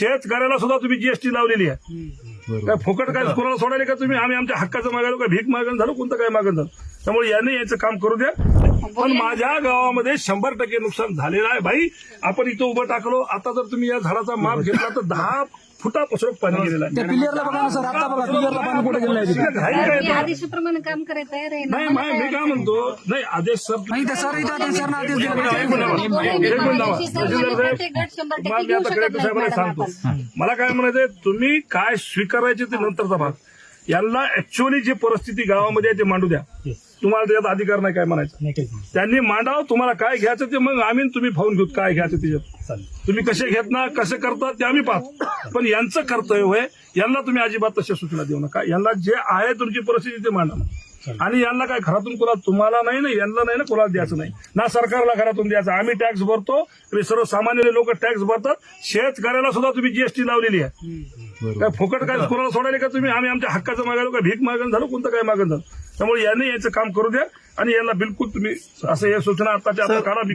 शेतकऱ्याला सुद्धा तुम्ही जीएसटी लावलेली आहे. काय फुकट काय कोणाला सोडायला का तुम्ही? आम्ही आमच्या हक्काचं मागायला का भीक मागण झालं कोणतं काय मागण झालं? त्यामुळे यांनी याचं काम करू द्या. पण माझ्या गावामध्ये शंभर टक्के नुकसान झालेलं आहे भाई. आपण इथं उभं टाकलो. आता जर तुम्ही या झाडाचा माप घेतला तर दहा फुटापासून पाणी गेलेलं आहे त्या बघा ना सर आता बघा पिलियरला पाणी कुठे गेलं आहे तिथे. घाई काय मी? आदेशाप्रमाणे काम करायला तयार आहे ना. नाही मला मा- मी काय म्हणतो नाही आदेश सर नाही ते सर इथं आता आदेश दिला. बोला, मी. माझ्याशी संबंधित गट शंभर टक्के तुम्हाला मी घेऊ आता शकत कलेक्टर नाही, साहेबांना मॅडम, सांगतो आपण. मला काय म्हणायचंय तुम्ही काय स्वीकारायचे ते नंतरचा भाग यांना ऍक्च्युअली जी परिस्थिती गावामध्ये आहे ते मांडू द्या. तुम्हाला त्याच्यात अधिकार नाही काय म्हणायचं? त्यांनी मांडावं तुम्हाला काय घ्यायचं ते मग आम्ही तुम्ही फावून घेऊ काय घ्यायचं त्याच्यात. तुम्ही कसे घेत ना कसे करतात ते आम्ही पाहतो. पण यांचं कर्तव्य होय यांना तुम्ही अजिबात तशा सूचना देऊ नका. यांना जे आहे तुमची परिस्थिती ते मांडा. आणि यांना काय घरातून कोणा तुम्हाला नाही ना यांना नाही ना कोणाला द्यायचं नाही. ना सरकारला घरातून द्यायचं. आम्ही टॅक्स भरतो आणि सर्वसामान्य लोक टॅक्स भरतात. शेतकऱ्याला सुद्धा तुम्ही जीएसटी लावलेली आहे. काय फुकट काय कोणाला सोडायला का तुम्ही? आम्ही आमच्या हक्काचं मागायला का? भीक मागण झालं कोणतं काय मागण झालं? त्यामुळे यांनी याचं काम करू द्या आणि यांना बिलकुल तुम्ही असं या सूचना आताच्या आता काढा मी